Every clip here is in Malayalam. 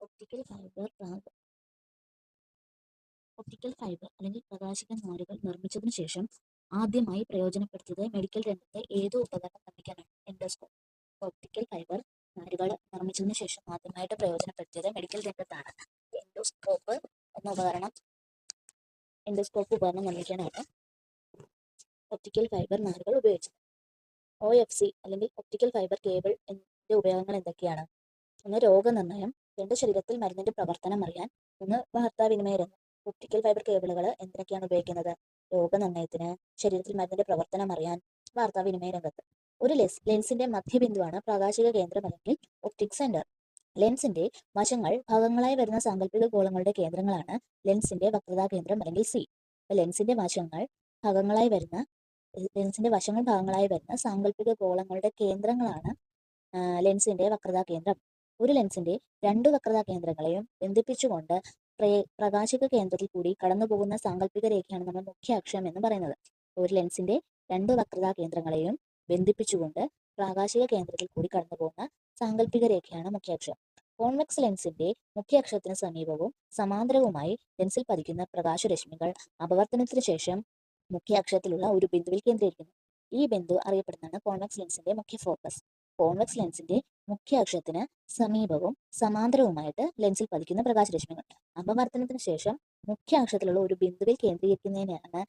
ഒപ്റ്റിക്കൽ ഫൈബർ ഒപ്റ്റിക്കൽ ഫൈബർ അല്ലെങ്കിൽ പ്രകാശിക നാരുകൾ നിർമ്മിച്ചതിനു ശേഷം ആദ്യമായി പ്രയോജനപ്പെടുത്തിയത് മെഡിക്കൽ രംഗത്തെ ഏതോ ഉപകരണം നിർമ്മിക്കാനാണ്. എൻഡോസ്കോപ്പ് ഒപ്റ്റിക്കൽ ഫൈബർ നാരുകൾ നിർമ്മിച്ചതിനു ശേഷം ആദ്യമായിട്ട് പ്രയോജനപ്പെടുത്തിയത് മെഡിക്കൽ രംഗത്താണ്. എൻഡോസ്കോപ്പ് എന്ന ഉപകരണം എൻഡോസ്കോപ്പ് ഉപകരണം നിർമ്മിക്കാനാണ് ഒപ്റ്റിക്കൽ ഫൈബർ നാരുകൾ ഉപയോഗിച്ചത്. ഒ എഫ് സി അല്ലെങ്കിൽ ഒപ്റ്റിക്കൽ ഫൈബർ കേബിൾ എന്നിന്റെ ഉപയോഗങ്ങൾ എന്തൊക്കെയാണ്? ഒന്ന് രോഗനിർണയം രണ്ട് ശരീരത്തിൽ മരുന്നിന്റെ പ്രവർത്തനം അറിയാൻ ഒന്ന് വാർത്താവിനിമയ രംഗം ഒപ്റ്റിക്കൽ ഫൈബർ കേബിളുകൾ എന്തിനൊക്കെയാണ് ഉപയോഗിക്കുന്നത്? രോഗനിർണയത്തിന് ശരീരത്തിൽ മരുന്നിന്റെ പ്രവർത്തനം അറിയാൻ വാർത്താവിനിമയ രംഗത്ത്. ഒരു ലെൻസ് ലെൻസിന്റെ മധ്യബിന്ദുവാണ് പ്രാകാശിക കേന്ദ്രം അല്ലെങ്കിൽ ഒപ്റ്റിക് സെന്റർ ലെൻസിന്റെ വശങ്ങൾ ഭാഗങ്ങളായി വരുന്ന സാങ്കല്പിക ഗോളങ്ങളുടെ കേന്ദ്രങ്ങളാണ് ലെൻസിന്റെ വക്രതാ കേന്ദ്രം അല്ലെങ്കിൽ സി. ലെൻസിന്റെ വശങ്ങൾ ഭാഗങ്ങളായി വരുന്ന ലെൻസിന്റെ വശങ്ങൾ ഭാഗങ്ങളായി വരുന്ന സാങ്കല്പിക ഗോളങ്ങളുടെ കേന്ദ്രങ്ങളാണ് ലെൻസിന്റെ വക്രതാ കേന്ദ്രം. ഒരു ലെൻസിന്റെ രണ്ടു വക്രതാ കേന്ദ്രങ്ങളെയും ബന്ധിപ്പിച്ചുകൊണ്ട് പ്രകാശിക കേന്ദ്രത്തിൽ കൂടി കടന്നുപോകുന്ന സാങ്കല്പിക രേഖയാണ് നമ്മൾ മുഖ്യ അക്ഷം എന്ന് പറയുന്നത്. ഒരു ലെൻസിന്റെ രണ്ട് വക്രതാ കേന്ദ്രങ്ങളെയും ബന്ധിപ്പിച്ചുകൊണ്ട് പ്രാകാശിക കേന്ദ്രത്തിൽ കൂടി കടന്നുപോകുന്ന സാങ്കല്പിക രേഖയാണ് മുഖ്യാക്ഷം കോൺവെക്സ് ലെൻസിന്റെ മുഖ്യാക്ഷത്തിന് സമീപവും സമാന്തരവുമായി ലെൻസിൽ പതിക്കുന്ന പ്രകാശരശ്മികൾ അപവർത്തനത്തിന് ശേഷം മുഖ്യാക്ഷത്തിലുള്ള ഒരു ബിന്ദുവിൽ കേന്ദ്രീകരിക്കുന്നു. ഈ ബിന്ദു അറിയപ്പെടുന്നതാണ് കോൺവെക്സ് ലെൻസിന്റെ മുഖ്യ ഫോക്കസ് കോൺവെക്സ് ലെൻസിന്റെ മുഖ്യ അക്ഷത്തിന് സമീപവും സമാന്തരവുമായിട്ട് ലെൻസിൽ പതിക്കുന്ന പ്രകാശരശ്മികൾ അപവർത്തനത്തിന് ശേഷം മുഖ്യ അക്ഷത്തിലുള്ള ഒരു ബിന്ദുവിൽ കേന്ദ്രീകരിക്കുന്നതിനാണ്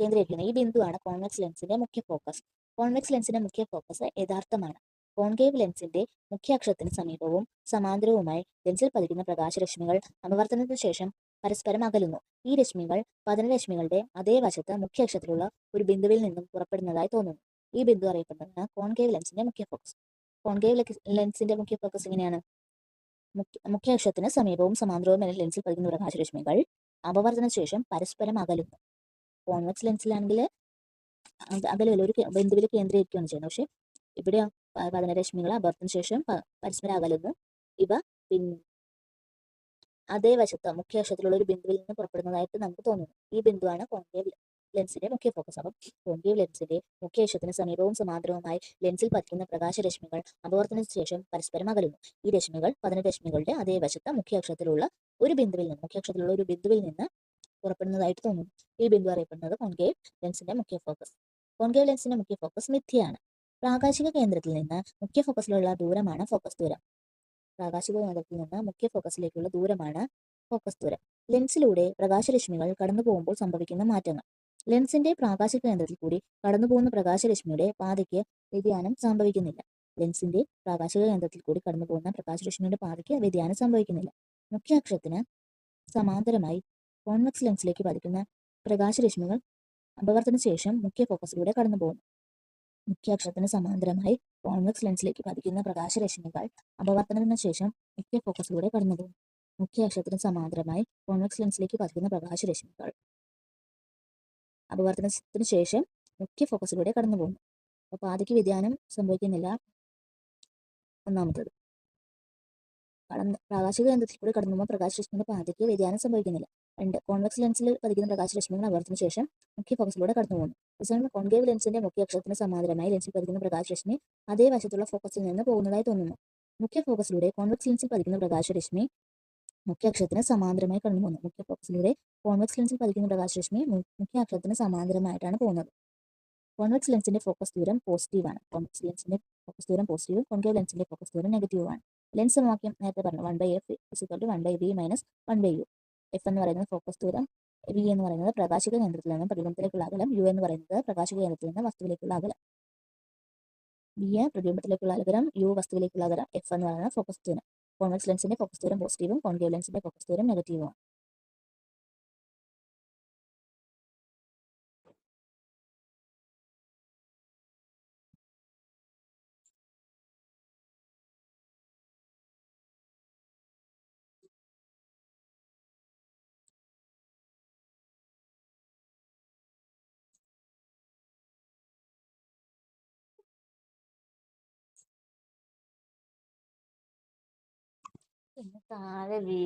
കേന്ദ്രീകരിക്കുന്നത്. ഈ ബിന്ദുവാണ് കോൺവെക്സ് ലെൻസിന്റെ മുഖ്യ ഫോക്കസ് കോൺവെക്സ് ലെൻസിന്റെ മുഖ്യ ഫോക്കസ് യഥാർത്ഥമാണ്. കോൺകേവ് ലെൻസിന്റെ മുഖ്യ അക്ഷത്തിന് സമീപവും സമാന്തരവുമായി ലെൻസിൽ പതിക്കുന്ന പ്രകാശരശ്മികൾ അപവർത്തനത്തിന് ശേഷം പരസ്പരം അകലുന്നു. ഈ രശ്മികൾ പതനരശ്മികളുടെ അതേ വശത്ത് മുഖ്യ അക്ഷത്തിലുള്ള ഒരു ബിന്ദുവിൽ നിന്നും പുറപ്പെടുന്നതായി തോന്നുന്നു. ഈ ബിന്ദു അറിയപ്പെടുന്നതാണ് കോൺകേവ് ലെൻസിന്റെ മുഖ്യ ഫോക്കസ് കോൺകേവ് ലെൻസിന്റെ മുഖ്യ ഫോക്കസ് എങ്ങനെയാണ് മുഖ്യ അക്ഷത്തിന് സമീപവും സമാന്തരവും എന്ന ലെൻസിൽ പതിക്കുന്ന പ്രകാശരശ്മികൾ അപവർത്തന ശേഷം പരസ്പരം അകലുന്നു. കോൺവെക്സ് ലെൻസിലാണെങ്കിൽ അകലല്ല ഒരു ബിന്ദുവിൽ കേന്ദ്രീകരിക്കുകയാണ് ചെയ്യുന്നത്. പക്ഷെ ഇവിടെ പതനരശ്മികൾ അപവർത്തന ശേഷം പരസ്പരം അകലുന്നു. ഇവ പിന്നെ അതേ വശത്ത് മുഖ്യ അക്ഷത്തിലുള്ള ഒരു ബിന്ദുവിൽ നിന്ന് പുറപ്പെടുന്നതായിട്ട് നമുക്ക് തോന്നുന്നു. ഈ ബിന്ദുവാണ് കോൺകേവ് ലെൻസിന്റെ മുഖ്യ ഫോക്കസ് അപ്പം കോൺകേവ് ലെൻസിന്റെ മുഖ്യ അക്ഷത്തിന് സമീപവും സമാന്തരവുമായി ലെൻസിൽ പതിക്കുന്ന പ്രകാശരശ്മികൾ അപവർത്തനത്തിന് ശേഷം പരസ്പരം അകലുന്നു. ഈ രശ്മികൾ പതിനെട്ട് രശ്മികളുടെ അതേ വശത്ത് മുഖ്യ അക്ഷത്തിലുള്ള ഒരു ബിന്ദുവിൽ നിന്ന് മുഖ്യ അക്ഷത്തിലുള്ള ഒരു ബിന്ദുവിൽ നിന്ന് പുറപ്പെടുന്നതായിട്ട് തോന്നുന്നു. ഈ ബിന്ദു അറിയപ്പെടുന്നത് കോൺകേവ് ലെൻസിന്റെ മുഖ്യ ഫോക്കസ് കോൺകേവ് ലെൻസിന്റെ മുഖ്യ ഫോക്കസ് മിഥ്യയാണ്. പ്രാകാശിക കേന്ദ്രത്തിൽ നിന്ന് മുഖ്യ ഫോക്കസിലുള്ള ദൂരമാണ് ഫോക്കസ് ദൂരം. പ്രാകാശിക കേന്ദ്രത്തിൽ നിന്ന് മുഖ്യ ഫോക്കസിലേക്കുള്ള ദൂരമാണ് ഫോക്കസ് ദൂരം. ലെൻസിലൂടെ പ്രകാശരശ്മികൾ കടന്നു പോകുമ്പോൾ സംഭവിക്കുന്ന മാറ്റങ്ങൾ. ലെൻസിന്റെ പ്രാകാശിക കേന്ദ്രത്തിൽ കൂടി കടന്നുപോകുന്ന പ്രകാശരശ്മിയുടെ പാതയ്ക്ക് വ്യതിയാനം സംഭവിക്കുന്നില്ല. ലെൻസിന്റെ പ്രാകാശിക കേന്ദ്രത്തിൽ കൂടി കടന്നുപോകുന്ന പ്രകാശരശ്മിയുടെ പാതയ്ക്ക് വ്യതിയാനം സംഭവിക്കുന്നില്ല. മുഖ്യാക്ഷരത്തിന് സമാന്തരമായി കോൺവെക്സ് ലെൻസിലേക്ക് പതിക്കുന്ന പ്രകാശരശ്മികൾ അപവർത്തന ശേഷം മുഖ്യ ഫോക്കസിലൂടെ കടന്നു പോകുന്നു മുഖ്യാക്ഷരത്തിന് സമാന്തരമായി കോൺവെക്സ് ലെൻസിലേക്ക് പതിക്കുന്ന പ്രകാശരശ്മികൾ അപവർത്തനത്തിന് ശേഷം മുഖ്യ ഫോക്കസിലൂടെ കടന്നു പോകുന്നു മുഖ്യാക്ഷരത്തിന് സമാന്തരമായി കോൺവെക്സ് ലെൻസിലേക്ക് പതിക്കുന്ന പ്രകാശരശ്മികൾ അപവർത്തനത്തിന് ശേഷം മുഖ്യ ഫോക്കസിലൂടെ കടന്നു പോകുന്നു. അപ്പോൾ പാതിക്ക് വ്യതിയാനം സംഭവിക്കുന്നില്ല. ഒന്നാമത്തത്. കടന്ന് പ്രാകാശിക കേന്ദ്രത്തിൽ കൂടി കടന്നു പോകുമ്പോൾ പ്രകാശരശ്മിയുടെ പാതയ്ക്ക് വ്യതിയാനം സംഭവിക്കുന്നില്ല. രണ്ട് കോൺവെക്സ് ലെൻസിൽ പതിക്കുന്ന പ്രകാശരശ്മികൾ അപവർത്തന ശേഷം മുഖ്യ ഫോക്കസിലൂടെ കടന്നു പോകുന്നു. അതേസമയം കോൺകേവ് ലെൻസിന്റെ മുഖ്യ അക്ഷരത്തിന് സമാന്തരമായി ലെൻസിൽ പതിക്കുന്ന പ്രകാശരശ്മി അതേ വശത്തുള്ള ഫോക്കസിൽ നിന്ന് പോകുന്നതായി തോന്നുന്നു. മുഖ്യ ഫോക്കസിലൂടെ കോൺവെക്സ് ലെൻസിൽ പതിക്കുന്ന പ്രകാശരശ്മി മുഖ്യ അക്ഷത്തിന് സമാന്തരമായി കടന്നു പോകുന്നു മുഖ്യ ഫോക്കസിലൂടെ കോൺവെക്സ് ലെൻസിൽ പതിക്കുന്ന പ്രകാശരശ്മി മുഖ്യ അക്ഷത്തിന് സമാന്തരമായിട്ടാണ് പോകുന്നത്. കോൺവെക്സ് ലെൻസിന്റെ ഫോക്കസ് ദൂരം പോസിറ്റീവ് ആണ്. കോൺവെക്സ് ലെൻസിന്റെ ഫോക്കസ് ദൂരം പോസിറ്റീവും കോൺകേവ് ലെൻസിന്റെ ഫോക്കസ് ദൂരം നെഗറ്റീവ് ആണ് ലെൻസ് സമവാക്യം നേരത്തെ പറഞ്ഞു. One by F is equal to one by V minus one by U F എന്ന് പറയുന്നത് ഫോക്കസ് ദൂരം വി എന്ന് പറയുന്നത് പ്രകാശിക കേന്ദ്രത്തിൽ നിന്ന് പ്രതിബിംബത്തിലേക്കുള്ള അകലം യു എന്ന് പറയുന്നത് പ്രകാശിക കേന്ദ്രത്തിൽ നിന്ന് വസ്തുവിലേക്കുള്ള അകലം. വി പ്രതിബിംബത്തിലേക്കുള്ള അകലം യു വസ്തുവിലേക്കുള്ള അകലം എഫ് എന്ന് പറയുന്നത് ഫോക്കസ് ദൂരം. കോൺവെക്സ് ലെൻസിന്റെ ഫോക്കസ് ദൂരം പോസിറ്റീവും കോൺകേവ് ലെൻസിന്റെ ഫോക്കസ് ദൂരം നെഗറ്റീവുമാണ് പിന്നെ താഴെ വീ